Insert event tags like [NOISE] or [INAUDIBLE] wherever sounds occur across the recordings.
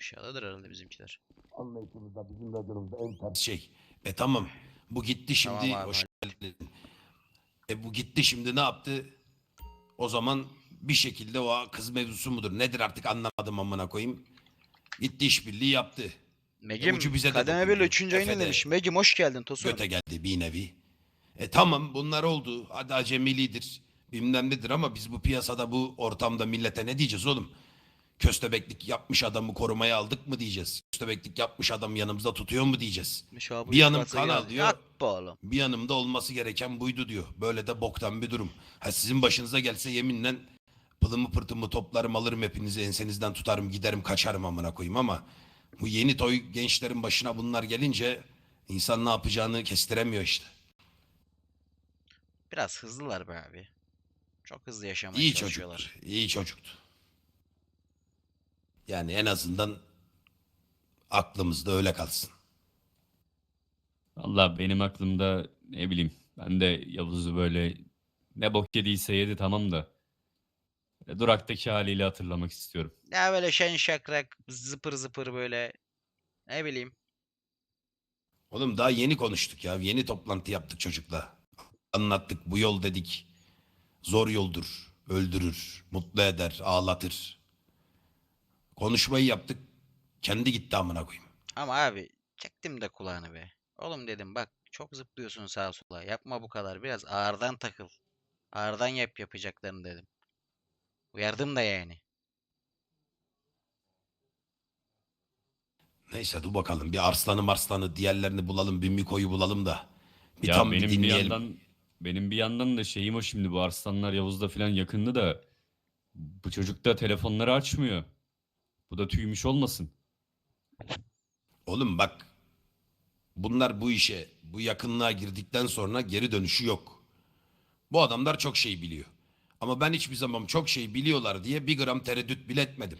Aşağıdadır herhalde bizimkiler. Anlayışımızda bizim raconumuzda en ters şey. E tamam bu gitti şimdi Tamam abi, hoş geldin. E bu gitti şimdi ne yaptı? O zaman bir şekilde o kız mevzusu mudur? Nedir artık anlamadım amına koyayım. Gitti işbirliği yaptı. Megim ucu bize de kademe dokundu. 1 3. ayını Efe'de. demiş. Megim hoş geldin Tosun. Göte geldi bir nevi. E tamam bunlar oldu. Hadi acemilidir. Bilmem nedir ama biz bu piyasada bu ortamda millete ne diyeceğiz oğlum? Köstebeklik yapmış adamı korumaya aldık mı diyeceğiz? Köstebeklik yapmış adam yanımızda tutuyor mu diyeceğiz? Bir yanım kanal geldi. diyor. Bir yanımda olması gereken buydu diyor. Böyle de boktan bir durum. Ha sizin başınıza gelse yeminle pılımı pırtımı toplarım alırım hepinizi ensenizden tutarım giderim kaçarım amına koyayım ama bu yeni toy gençlerin başına bunlar gelince insan ne yapacağını kestiremiyor işte. Biraz hızlılar be abi. Çok hızlı yaşamaya İyi çalışıyorlar. çocuktur. iyi çocuktu. Yani en azından aklımızda öyle kalsın. Valla benim aklımda ne bileyim ben de Yavuz'u böyle ne bok yediyse yedi tamam da böyle duraktaki haliyle hatırlamak istiyorum. Ya böyle şen şakrak zıpır zıpır böyle ne bileyim. Oğlum daha yeni konuştuk ya. Yeni toplantı yaptık çocukla. Anlattık bu yol dedik. Zor yoldur. Öldürür. Mutlu eder. Ağlatır. Konuşmayı yaptık. Kendi gitti amına koyayım. Ama abi çektim de kulağını be. Oğlum dedim bak çok zıplıyorsun sağa sola. Yapma bu kadar. Biraz ağırdan takıl. Ağırdan yap yapacaklarını dedim. Uyardım da yani. Neyse dur bakalım. Bir arslanı marslanı diğerlerini bulalım. Bir Miko'yu bulalım da. Bir ya tam benim bir bir dinleyelim. yandan benim bir yandan da şeyim o şimdi bu Arslanlar Yavuz'da falan yakındı da bu çocuk da telefonları açmıyor. Bu da tüymüş olmasın. Oğlum bak. Bunlar bu işe, bu yakınlığa girdikten sonra geri dönüşü yok. Bu adamlar çok şey biliyor. Ama ben hiçbir zaman çok şey biliyorlar diye bir gram tereddüt bile etmedim.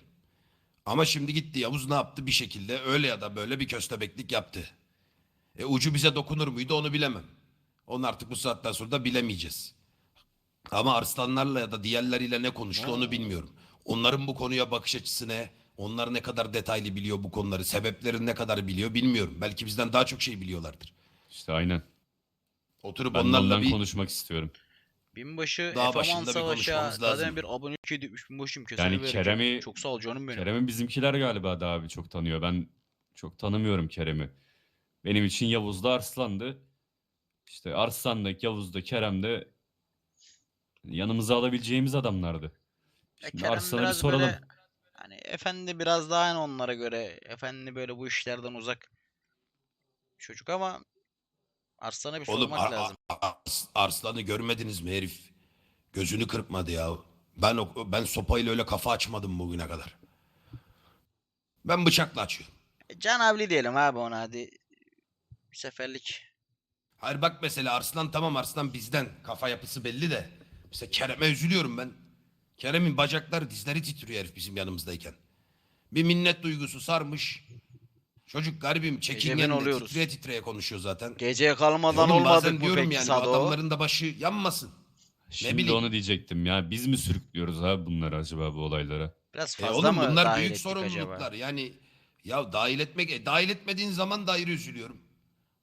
Ama şimdi gitti Yavuz ne yaptı bir şekilde öyle ya da böyle bir köstebeklik yaptı. E ucu bize dokunur muydu onu bilemem. Onu artık bu saatten sonra da bilemeyeceğiz. Ama Arslanlarla ya da diğerleriyle ne konuştu onu bilmiyorum. Onların bu konuya bakış açısı ne? Onlar ne kadar detaylı biliyor bu konuları? Sebeplerini ne kadar biliyor bilmiyorum. Belki bizden daha çok şey biliyorlardır. İşte aynen. Oturup Ben onlarla bir konuşmak istiyorum. Binbaşı Daha F-Aman başında bir Savaş'a konuşmamız lazım. kademe bir abonelik edipmiş binbaşım kesene Yani vereceğim. Kerem'i- Çok sağ ol canım benim. Kerem'i bizimkiler galiba da abi çok tanıyor. Ben çok tanımıyorum Kerem'i. Benim için Yavuz da Arslan'dı. İşte Arslan da Yavuz da Kerem de yanımıza alabileceğimiz adamlardı. Ya Şimdi Kerem Arslan'a bir biraz soralım. böyle hani efendi biraz daha hani onlara göre efendi böyle bu işlerden uzak çocuk ama Arslan'a bir Oğlum sormak lazım. Ar- Ars- Arslan'ı görmediniz mi herif? Gözünü kırpmadı ya. Ben o- ben sopayla öyle kafa açmadım bugüne kadar. Ben bıçakla açıyorum. E, Can Avli diyelim abi ona hadi. Bir seferlik. Hayır bak mesela Arslan tamam Arslan bizden. Kafa yapısı belli de. Mesela Kerem'e üzülüyorum ben. Kerem'in bacakları dizleri titriyor herif bizim yanımızdayken. Bir minnet duygusu sarmış. Çocuk garibim çekingen de oluyoruz. titreye titreye konuşuyor zaten. Geceye kalmadan oğlum olmadık bazen mı diyorum peki yani Sado? adamların da başı yanmasın. Şimdi bileyim. onu diyecektim ya. Biz mi sürüklüyoruz abi bunları acaba bu olaylara? Biraz E fazla oğlum mı bunlar dahil büyük ettik sorumluluklar. acaba? Yani ya dahil etmek, e, dahil etmediğin zaman da ayrı üzülüyorum.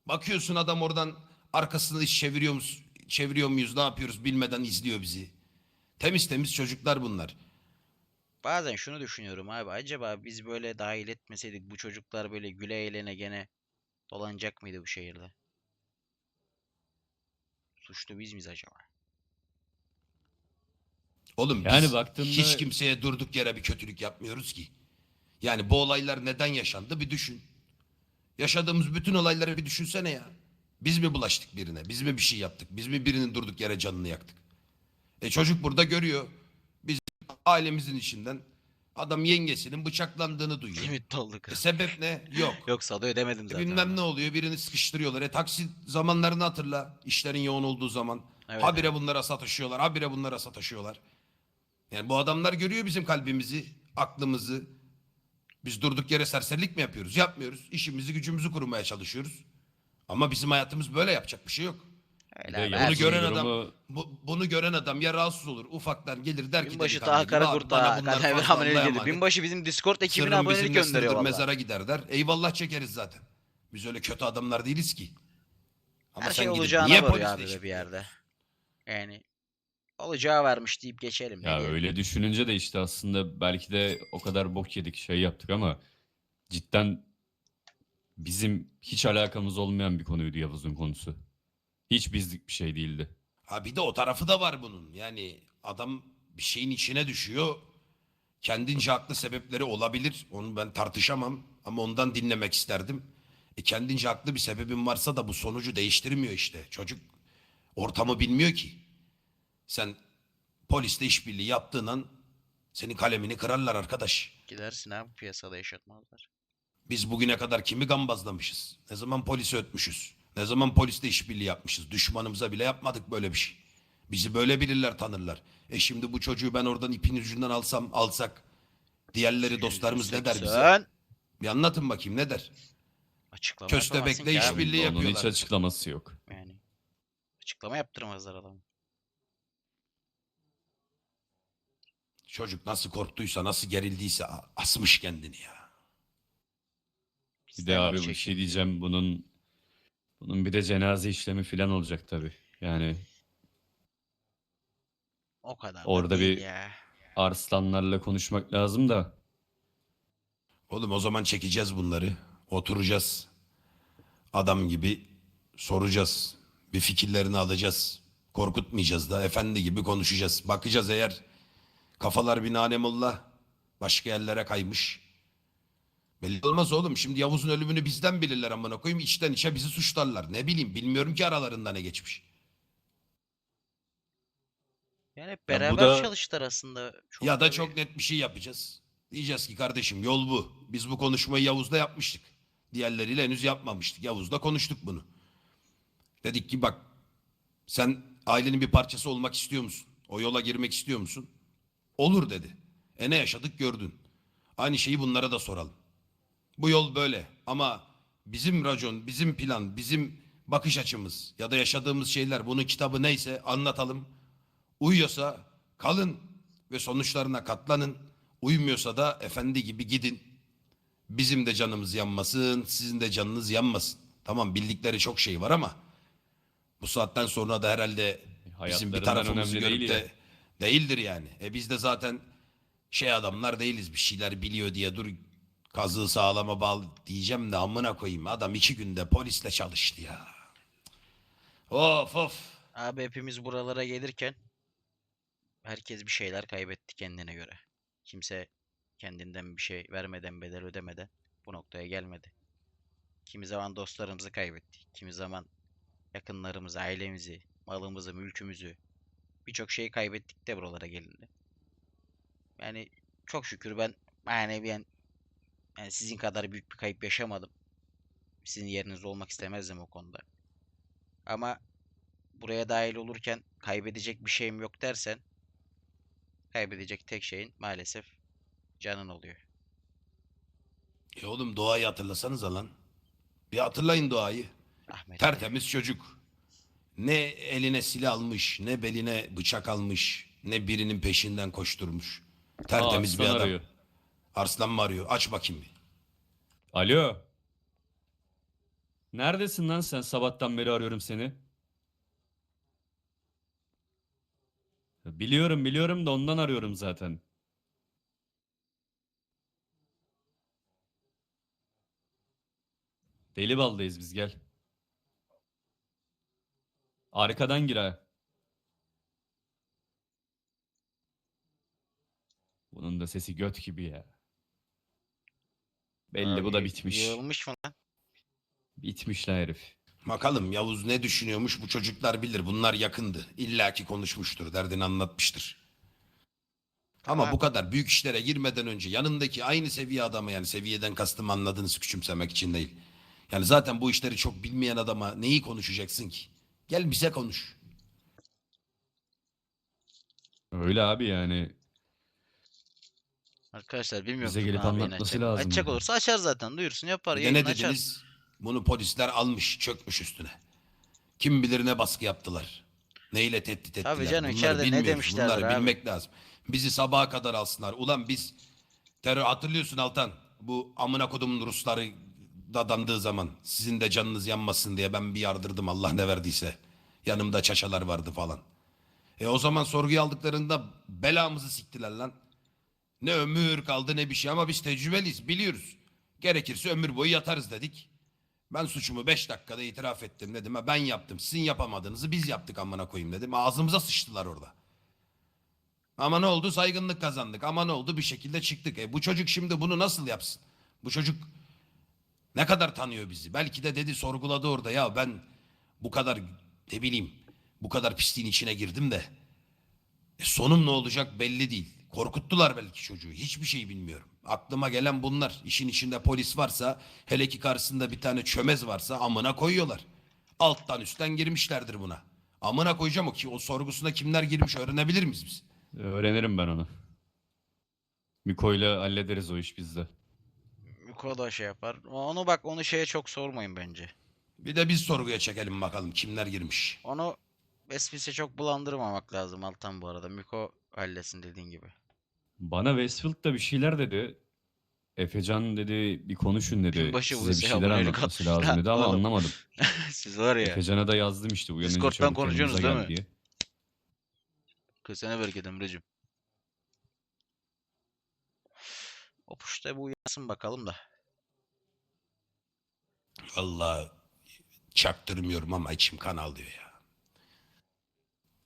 Bakıyorsun adam oradan arkasını iş çeviriyor muyuz, çeviriyor muyuz, ne yapıyoruz bilmeden izliyor bizi. Temiz temiz çocuklar bunlar. Bazen şunu düşünüyorum abi. Acaba biz böyle dahil etmeseydik bu çocuklar böyle güle eğlene gene dolanacak mıydı bu şehirde? Suçlu biz miyiz acaba? Oğlum Yani biz baktığında- hiç kimseye durduk yere bir kötülük yapmıyoruz ki. Yani bu olaylar neden yaşandı bir düşün. Yaşadığımız bütün olayları bir düşünsene ya. Biz mi bulaştık birine? Biz mi bir şey yaptık? Biz mi birinin durduk yere canını yaktık? E çocuk burada görüyor. Biz ailemizin içinden adam yengesinin bıçaklandığını duyuyor. Limit olduk. E sebep ne? Yok. [LAUGHS] Yok Sado ödemedim E zaten. bilmem ne oluyor birini sıkıştırıyorlar. E taksi zamanlarını hatırla. İşlerin yoğun olduğu zaman. Evet, habire bunlara sataşıyorlar. Habire bunlara sataşıyorlar. Yani bu adamlar görüyor bizim kalbimizi, aklımızı. Biz durduk yere serserilik mi yapıyoruz? Yapmıyoruz. İşimizi gücümüzü kurmaya çalışıyoruz. Ama bizim hayatımız böyle yapacak bir şey yok. Öyle de abi, bunu şey- gören adam- durumu- Bu, bunu gören adam ya rahatsız olur ufaktan gelir der ki Binbaşı delikanlı Taha gibi, "Abi Karakurt bana Taha. bunlar Kademe bir fazla abonelik Allah'a dedi. emanet. Binbaşı bizim Discord ekibine Sırrın abonelik gönderiyor valla. mezara gider der. Eyvallah çekeriz zaten. Biz öyle kötü adamlar değiliz ki. Ama Her sen şey gidip olacağına niye varıyor polisle abi be bir yerde. Yani olacağı varmış deyip geçelim. ne Ya diyelim. öyle düşününce de işte aslında belki de o kadar bok yedik şey yaptık ama cidden bizim hiç alakamız olmayan bir konuydu Yavuz'un konusu. Hiç bizlik bir şey değildi. Ha bir de o tarafı da var bunun. Yani adam bir şeyin içine düşüyor. Kendince haklı sebepleri olabilir. Onu ben tartışamam. Ama ondan dinlemek isterdim. E kendince haklı bir sebebin varsa da bu sonucu değiştirmiyor işte. Çocuk ortamı bilmiyor ki. Sen polisle işbirliği yaptığın an senin kalemini kırarlar arkadaş. Gidersin abi piyasada yaşatmazlar. Biz bugüne kadar kimi gambazlamışız? Ne zaman polisi ötmüşüz? Ne zaman polisle işbirliği yapmışız? Düşmanımıza bile yapmadık böyle bir şey. Bizi böyle bilirler tanırlar. E şimdi bu çocuğu ben oradan ipin ucundan alsam alsak diğerleri dostlarımız ne der bize? Sen Bir anlatın bakayım ne der? Açıklama Köstebekle yapamazsın ki abi. işbirliği Onun hiç yapıyorlar. açıklaması yok. Yani açıklama yaptırmazlar adamı. Çocuk nasıl korktuysa nasıl gerildiyse a- asmış kendini ya. Bir de abi bir şey diyeceğim bunun bunun bir de cenaze işlemi falan olacak tabii. Yani O kadar da Orada değil bir- ya. Arslanlarla konuşmak lazım da Oğlum o zaman çekeceğiz bunları. Oturacağız. Adam gibi soracağız. Bir fikirlerini alacağız. Korkutmayacağız da efendi gibi konuşacağız. Bakacağız eğer kafalar binanemullah başka yerlere kaymış. Belli olmaz oğlum. Şimdi Yavuz'un ölümünü bizden bilirler amına koyayım. içten içe bizi suçlarlar. Ne bileyim bilmiyorum ki aralarında ne geçmiş. Yani hep bu beraber da- çalıştılar aslında. Çok ya da böyle- çok net bir şey yapacağız. Diyeceğiz ki kardeşim yol bu. Biz bu konuşmayı Yavuz'da yapmıştık. Diğerleriyle henüz yapmamıştık. Yavuz'da konuştuk bunu. Dedik ki bak sen ailenin bir parçası olmak istiyor musun? O yola girmek istiyor musun? Olur dedi. E ne yaşadık gördün. Aynı şeyi bunlara da soralım. Bu yol böyle ama bizim racon, bizim plan, bizim bakış açımız ya da yaşadığımız şeyler bunun kitabı neyse anlatalım. Uyuyorsa kalın ve sonuçlarına katlanın. Uymuyorsa da efendi gibi gidin. Bizim de canımız yanmasın, sizin de canınız yanmasın. Tamam bildikleri çok şey var ama bu saatten sonra da herhalde bizim bir tarafımızı görüp değil de değildir yani. E biz de zaten şey adamlar değiliz bir şeyler biliyor diye dur kazığı sağlama bağlı diyeceğim de amına koyayım. Adam iki günde polisle çalıştı ya. Of of. Abi hepimiz buralara gelirken herkes bir şeyler kaybetti kendine göre. Kimse kendinden bir şey vermeden bedel ödemeden bu noktaya gelmedi. Kimi zaman dostlarımızı kaybettik. Kimi zaman yakınlarımızı, ailemizi, malımızı, mülkümüzü birçok şeyi kaybettik de buralara gelindi. Yani çok şükür ben maneviyen yani sizin kadar büyük bir kayıp yaşamadım. Sizin yerinizde olmak istemezdim o konuda. Ama buraya dahil olurken kaybedecek bir şeyim yok dersen kaybedecek tek şeyin maalesef canın oluyor. E oğlum doğayı hatırlasanıza lan. Bir hatırlayın doğayı. Ahmet. Tertemiz çocuk. Ne eline silah almış, ne beline bıçak almış, ne birinin peşinden koşturmuş. Aa, Tertemiz bir Arslan adam. arıyor. Arslan mı arıyor? Aç bakayım bir. Alo. Neredesin lan sen? Sabahtan beri arıyorum seni. Biliyorum biliyorum da ondan arıyorum zaten. Deli baldayız biz gel. Arkadan gir ha. Bunun da sesi göt gibi ya. Belli bu da bitmiş. Yığılmış mı lan? Bitmiş lan herif. Bakalım Yavuz ne düşünüyormuş bu çocuklar bilir. Bunlar yakındı. İlla ki konuşmuştur. Derdini anlatmıştır. Ama Ama- bu kadar büyük işlere girmeden önce yanındaki aynı seviye adama yani seviyeden kastım anladığınız küçümsemek için değil. Yani zaten bu işleri çok bilmeyen adama neyi konuşacaksın ki? Gel bize konuş. Öyle abi yani. Arkadaşlar bilmiyorum. Bize gelip anlatması lazım Açacak olursa açar zaten. Duyursun yapar. Ne açar. dediniz? Bunu polisler almış, çökmüş üstüne. Kim bilir ne baskı yaptılar. Neyle tehdit ettiler. Tabii canım, Bunları içeride ne demişlerdir Bunları abi? bilmek lazım. Bizi sabaha kadar alsınlar. Ulan biz terör hatırlıyorsun Altan. Bu amına kodumun Rusları dadandığı zaman sizin de canınız yanmasın diye ben bir yardırdım Allah ne verdiyse. Yanımda çaşalar vardı falan. E o zaman sorguya aldıklarında belamızı siktiler lan. Ne ömür kaldı ne bir şey ama biz tecrübeliyiz biliyoruz. Gerekirse ömür boyu yatarız dedik. Ben suçumu 5 dakikada itiraf ettim dedim. Ha, ben yaptım. Sizin yapamadığınızı biz yaptık amına koyayım dedim. Ağzımıza sıçtılar orada. Ama ne oldu? Saygınlık kazandık. Ama ne oldu? Bir şekilde çıktık. E bu çocuk şimdi bunu nasıl yapsın? Bu çocuk ne kadar tanıyor bizi? Belki de dedi sorguladı orada. Ya ben bu kadar ne bileyim bu kadar pisliğin içine girdim de e sonum ne olacak belli değil. Korkuttular belki çocuğu. Hiçbir şey bilmiyorum. Aklıma gelen bunlar. İşin içinde polis varsa, hele ki karşısında bir tane çömez varsa amına koyuyorlar. Alttan üstten girmişlerdir buna. Amına koyacağım o ki o sorgusuna kimler girmiş öğrenebilir miyiz biz? Öğrenirim ben onu. Miko'yla hallederiz o iş bizde. Miko da şey yapar. Onu bak onu şeye çok sormayın bence. Bir de biz sorguya çekelim bakalım kimler girmiş. Onu Espris'e çok bulandırmamak lazım Altan bu arada. Miko halletsin dediğin gibi. Bana Westfield da bir şeyler dedi. Efecan dedi bir konuşun dedi. Binbaşı Size bir size şeyler abonelik anlatması atmış. lazım dedi ama Oğlum. anlamadım. [LAUGHS] Siz var ya. Efecan'a da yazdım işte uyanınca Discord'dan çabuk konuşuyorsunuz yanımıza değil gel mi? diye. Kesene bereket Emre'cim. O puşta bu uyansın bakalım da. Vallahi çaktırmıyorum ama içim kan alıyor ya.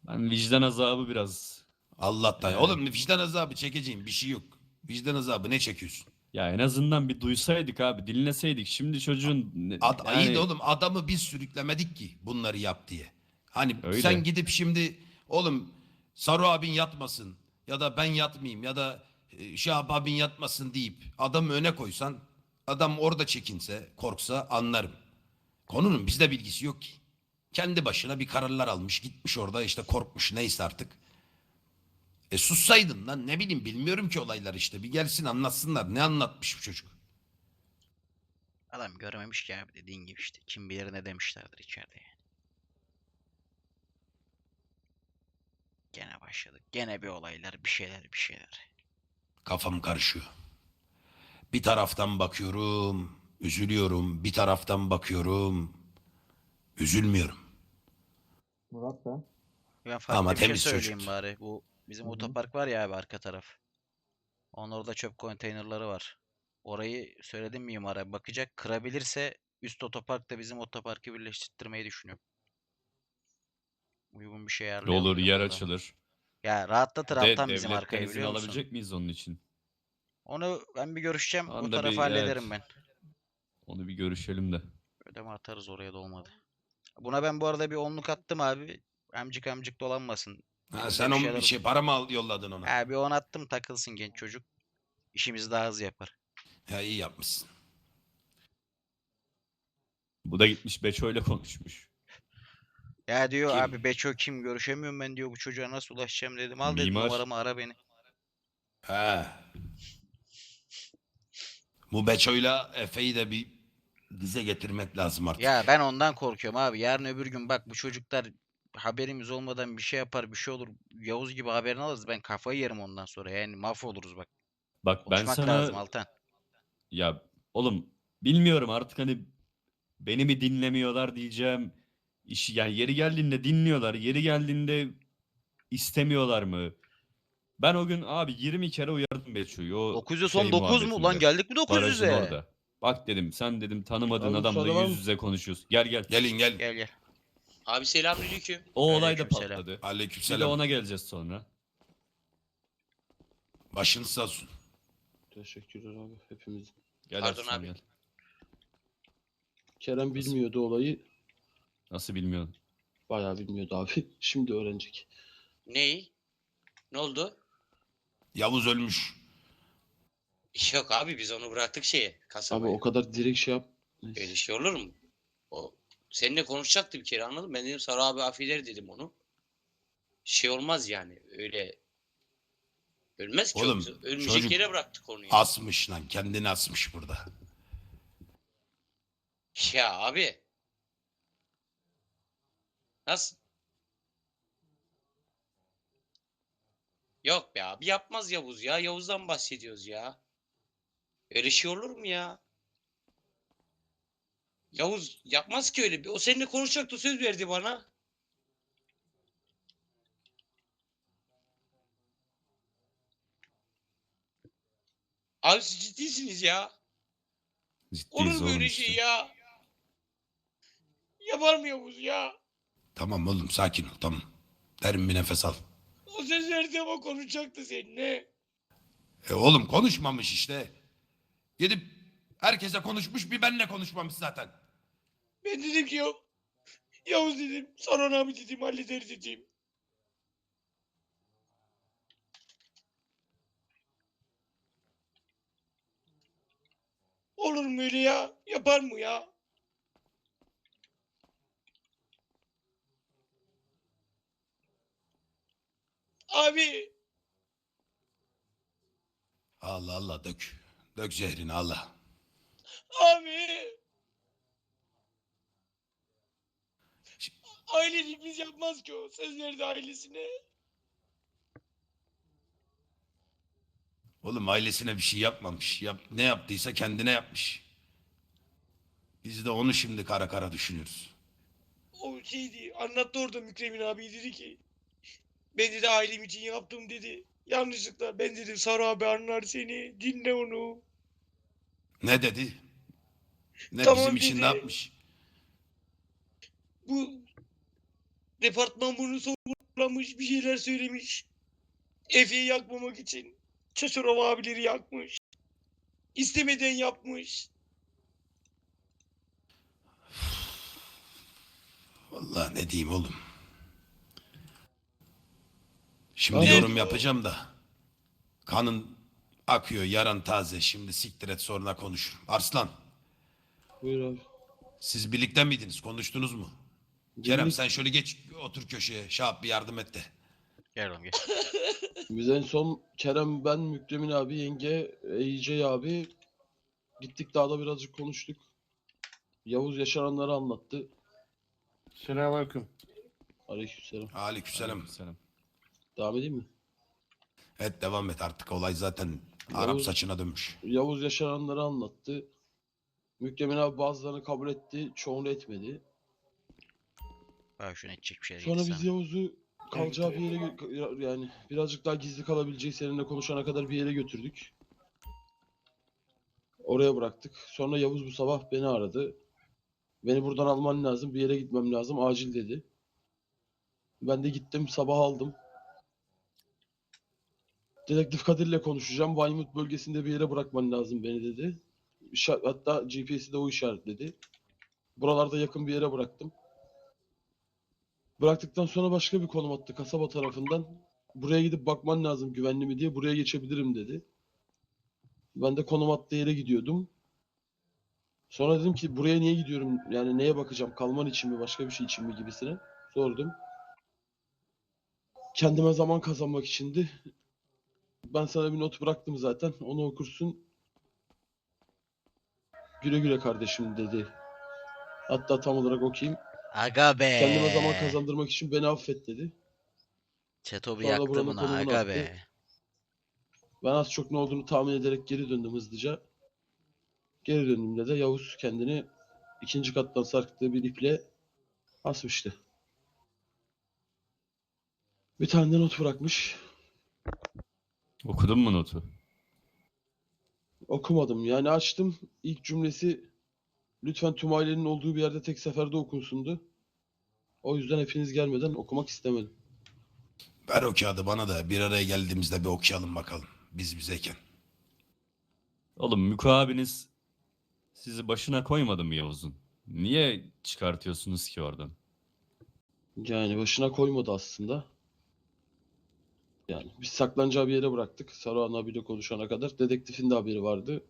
Ben vicdan azabı biraz. Allah'tan. Ee, Oğlum vicdan azabı çekeceğim bir şey yok. Vicdan azabı ne çekiyorsun? Ya en azından bir duysaydık abi dinleseydik. Şimdi çocuğun ne- Ad, yani- iyi de oğlum adamı biz sürüklemedik ki bunları yap diye. Hani Öyle. sen gidip şimdi oğlum Saru abin yatmasın ya da ben yatmayayım ya da e, Şahap abin yatmasın deyip adamı öne koysan adam orada çekinse korksa anlarım. Konunun bizde bilgisi yok ki. Kendi başına bir kararlar almış gitmiş orada işte korkmuş neyse artık. E sussaydın lan ne bileyim bilmiyorum ki olaylar işte bir gelsin anlatsınlar ne anlatmış bu çocuk. Adam görmemiş ki abi dediğin gibi işte. Kim bilir ne demişlerdir içeride yani. Gene başladık. Gene bir olaylar, bir şeyler, bir şeyler. Kafam karışıyor. Bir taraftan bakıyorum, üzülüyorum. Bir taraftan bakıyorum, üzülmüyorum. Murat ben. Ben farklı Ama bir şey temiz söyleyeyim çocuk. bari. Bu bizim Hı hı. otopark var ya abi arka taraf. Onun orada çöp konteynerları var. Orayı söyledim mimara bakacak. Kırabilirse üst otoparkla bizim otoparkı birleştirmeyi düşünüyorum. Uygun bir şey ayarlayalım olur yer orada. açılır. Ya rahatlatır De, alttan bizim devletten arkayı izin biliyor musun? alabilecek miyiz onun için? Onu ben bir görüşeceğim. O tarafı bir- hallederim evet. ben. Onu bir görüşelim de. Ödeme atarız oraya da olmadı. Buna ben bu arada bir onluk attım abi. Amcık amcık dolanmasın. Ha, sen bir o şeyler- bir şey para mı al- yolladın ona? Ha bir on attım takılsın genç çocuk. İşimizi daha hızlı yapar. Ya iyi yapmışsın. Bu da gitmiş Beço ile konuşmuş. Ya diyor Kim? abi Beço kim görüşemiyorum ben diyor bu çocuğa nasıl ulaşacağım dedim. Al dedim Mimar. numaramı ara beni. He. Bu Beço'yla Efe'yi de bir dize getirmek lazım artık. Ya ben ondan korkuyorum abi. Yarın öbür gün bak bu çocuklar haberimiz olmadan bir şey yapar bir şey olur. Yavuz gibi haberini alırız. Ben kafayı yerim ondan sonra. Yani mahvoluruz bak. Bak ben Konuşmak sana lazım Altan. ya oğlum bilmiyorum artık hani beni mi dinlemiyorlar diyeceğim. İşi yani yeri geldiğinde dinliyorlar, yeri geldiğinde istemiyorlar mı? Ben o gün abi 20 kere uyardım Beço'yu. O 900'e son şey 9 mu? Lan muhabbetinde. geldik mi Barajın 900'e? orada. Bak dedim sen dedim tanımadığın Abi adamla yüz yüze konuşuyorsun. Gel gel. Gelin gel. Gel gel. Abi selamünaleyküm. O olay da Aleykümselam. patladı. Bir de Aleykümselam. ona geleceğiz sonra. Başınız sağ olsun. Teşekkürler abi hepimiz. Gel Pardon abi. gel. Kerem bilmiyordu olayı. Nasıl bilmiyorsun? Bayağı bilmiyordu abi. [LAUGHS] Şimdi öğrenecek. Ney? Ne oldu? Yavuz ölmüş. Yok abi biz onu bıraktık şeye Abi kasabaya. o kadar direkt şey yap. Neyse. Öyle şey olur mu? O seninle konuşacaktı bir kere anladın mı? Ben dedim Sarı abi afiler dedim onu. Şey olmaz yani öyle. Ölmez ki o Oğlum, biz ölmeyecek çocuk yere bıraktık onu. ya. Asmış lan kendini asmış burada. Ya abi. Nasıl? Yok be abi yapmaz Yavuz ya. Yavuz'dan bahsediyoruz ya. Öyle şey olur mu ya? Yavuz yapmaz ki öyle. O seninle konuşacaktı söz verdi bana. Abi siz ciddisiniz ya. Ciddiyiz Olur oğlum öyle işte. şey ya? Yapar mı Yavuz ya? Tamam oğlum sakin ol tamam. Derin bir nefes al. O söz verdi ama konuşacaktı seninle. E oğlum konuşmamış işte. Gidip herkese konuşmuş bir benle konuşmamış zaten. Ben dedim ki yok. Yavuz dedim. Sonra abi dedim hallederiz dedim. Olur mu öyle ya? Yapar mı ya? Abi Allah Allah dök. Dök zehrini Allah. Abi. Ailelikimiz yapmaz ki o. Söz verdi ailesine. Oğlum ailesine bir şey yapmamış. Yap, ne yaptıysa kendine yapmış. Biz de onu şimdi kara kara düşünüyoruz. O şeydi. Anlattı orada Mükremin abi dedi ki. Ben dedi ailem için yaptım dedi. Yanlışlıkla ben dedim Sarı abi anlar seni. Dinle onu. Ne dedi? Ne Tamam bizim için dedi. ne yapmış? Bu departman bunu sorgulamış bir şeyler söylemiş. Efe'yi yakmamak için. Çaşırov abileri yakmış. İstemeden yapmış. Vallahi ne diyeyim oğlum. Şimdi Abi- yorum yapacağım da. Kanın akıyor yaran taze. Şimdi siktir et sonra konuşurum. Arslan Buyur abi. siz birlikte miydiniz? Konuştunuz mu? Kerem sen şöyle geç otur köşeye. Şahap bir yardım et de. Gel oğlum gel. [LAUGHS] Biz en son Kerem, ben, Mükremin abi, yenge, EYC abi gittik dağda birazcık konuştuk. Yavuz yaşananları anlattı. Selamünaleyküm. Aleykümselam. Aleykümselam. Selam. Devam edeyim mi? Evet devam et artık olay zaten Arap Yavuz- saçına dönmüş. Yavuz yaşananları anlattı. Mükremin abi bazılarını kabul etti, çoğunu etmedi. Bak şuna edecek bir şey Sonra biz. Yavuz'u kalacağı bir yere gö- yani birazcık daha gizli kalabileceği seninle konuşana kadar bir yere götürdük. Oraya bıraktık. Sonra Yavuz bu sabah beni aradı. Beni buradan alman lazım, bir yere gitmem lazım, acil dedi. Ben de gittim, sabah aldım. Dedektif Kadir'le konuşacağım. Vaymut bölgesinde bir yere bırakman lazım beni dedi. Hatta GPS'i de o işaretledi. Buralarda yakın bir yere bıraktım. Bıraktıktan sonra başka bir konum attı kasaba tarafından. Buraya gidip bakman lazım güvenli mi diye. Buraya geçebilirim dedi. Ben de konum attığı yere gidiyordum. Sonra dedim ki buraya niye gidiyorum? Yani neye bakacağım? Kalman için mi? Başka bir şey için mi gibisine. Sordum. Kendime zaman kazanmak içindi. Ben sana bir not bıraktım zaten. Onu okursun. Güle güle kardeşim dedi. Hatta tam olarak okuyayım. Aga be. Kendime zaman kazandırmak için beni affet dedi. Çeto bir Sonra yaktı buranın konumunu aga attı. be. Ben az çok ne olduğunu tahmin ederek geri döndüm hızlıca. Geri döndüğümde de Yavuz kendini ikinci kattan sarktığı bir iple asmıştı. Bir tane de not bırakmış. Okudun mu notu? Okumadım. Yani açtım. İlk cümlesi lütfen tüm ailenin olduğu bir yerde tek seferde okunsundu. O yüzden hepiniz gelmeden okumak istemedim. Ver o kağıdı bana da bir araya geldiğimizde bir okuyalım bakalım. Biz bizeyken. Oğlum Müko abiniz sizi başına koymadı mı Yavuz'un? Niye çıkartıyorsunuz ki oradan? Yani başına koymadı aslında. Yani biz saklanacağı bir yere bıraktık. Saruhan abiyle konuşana kadar. Dedektifin de haberi vardı.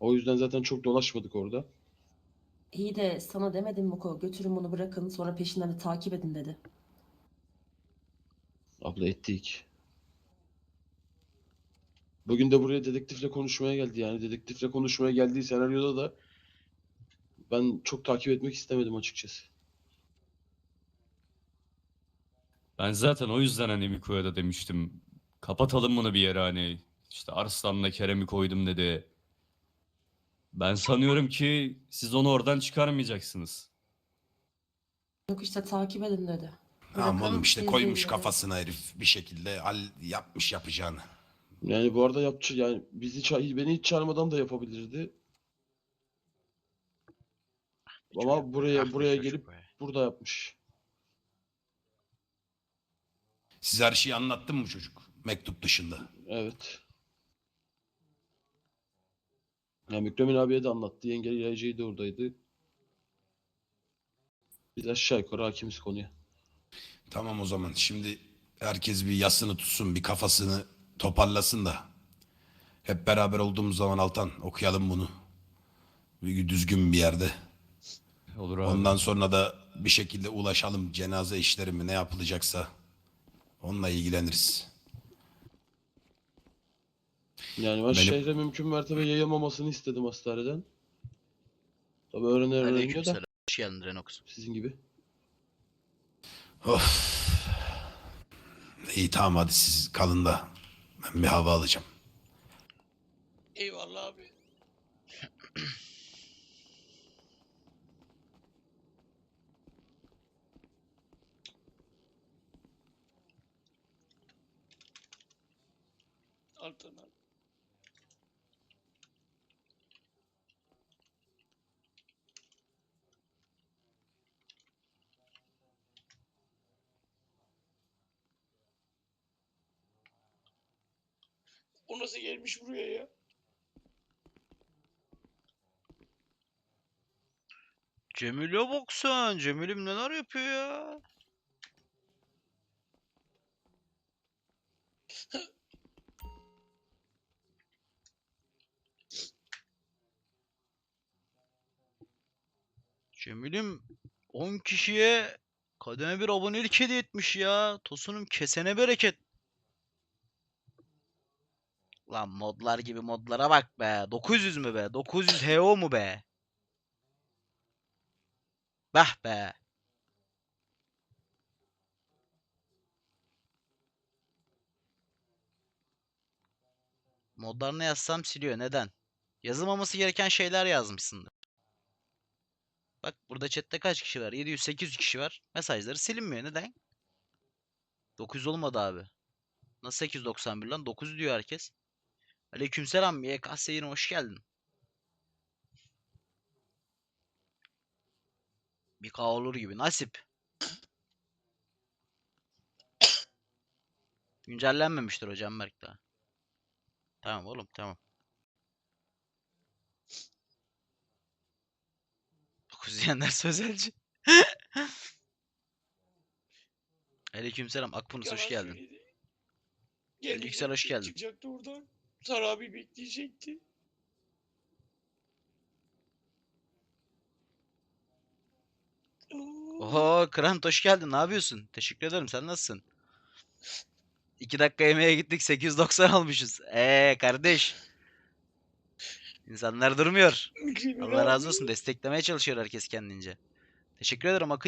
O yüzden zaten çok dolaşmadık orada. İyi de sana demedim Muko götürün bunu bırakın sonra peşinden de takip edin dedi. Abla ettik. Bugün de buraya dedektifle konuşmaya geldi. Yani dedektifle konuşmaya geldiği senaryoda da ben çok takip etmek istemedim açıkçası. Ben zaten o yüzden hani Miko'ya da demiştim. Kapatalım bunu bir yere hani. İşte Arslan'la Kerem'i koydum dedi. Ben sanıyorum ki siz onu oradan çıkarmayacaksınız. Yok işte takip edin dedi. Tamam Bırakın, oğlum işte izleyin koymuş dedi. kafasına herif bir şekilde hal yapmış yapacağını. Yani bu arada yapçı yani bizi ça- beni hiç çağırmadan da yapabilirdi. Ama buraya Ah buraya gelip be. burada yapmış. Siz her şeyi anlattın mı çocuk? Mektup dışında. Evet. Yani Mükremin abiye de anlattı. Yenge Yaycı'yı de oradaydı. Biz aşağı yukarı hakimiz konuya. Tamam o zaman. Şimdi herkes bir yasını tutsun, bir kafasını toparlasın da. Hep beraber olduğumuz zaman Altan okuyalım bunu. Bir düzgün bir yerde. Olur abi. Ondan sonra da bir şekilde ulaşalım cenaze işleri mi ne yapılacaksa. Onunla ilgileniriz. Yani ben Benim- şehre mümkün mertebe yayılmamasını istedim hastaneden. Tabii öğrenir öğreniyor da Aleykümselam. Hoş geldin Renox. sizin gibi. Of. İyi tamam hadi siz kalın da ben bir hava alacağım. Eyvallah abi. Altan abi. Gelmiş buraya ya? Cemil'e bak sen. Cemil'im neler yapıyor ya? [LAUGHS] Cemil'im 10 kişiye kademe bir abonelik hediye etmiş ya. Tosunum kesene bereket. Lan modlar gibi modlara bak be. 900 mü be? 900 HO mu be? Bah be. Modlarını yazsam siliyor. Neden? Yazılmaması gereken şeyler yazmışsındır. Bak burada chatte kaç kişi var? 700-800 kişi var. Mesajları silinmiyor. Neden? 900 olmadı abi. Nasıl 891 lan? 900 diyor herkes. Aleykümselam. YKS yine hoş geldin. Bir K olur gibi. Nasip. Güncellenmemiştir hocam Berk daha. Tamam oğlum tamam. 9 diyenler sözelci. [LAUGHS] Aleykümselam Akpunus hoş geldin. Geldi Yüksel, hoş geldi, geldin. Çıkacaktı oradan. Sarı abi bekleyecekti. Oho Krant hoş geldin. Ne yapıyorsun? Teşekkür ederim. Sen nasılsın? 2 dakika yemeğe gittik 890 almışız. Eee kardeş. İnsanlar durmuyor. Allah razı olsun. Desteklemeye çalışıyor herkes kendince. Teşekkür ederim Akın.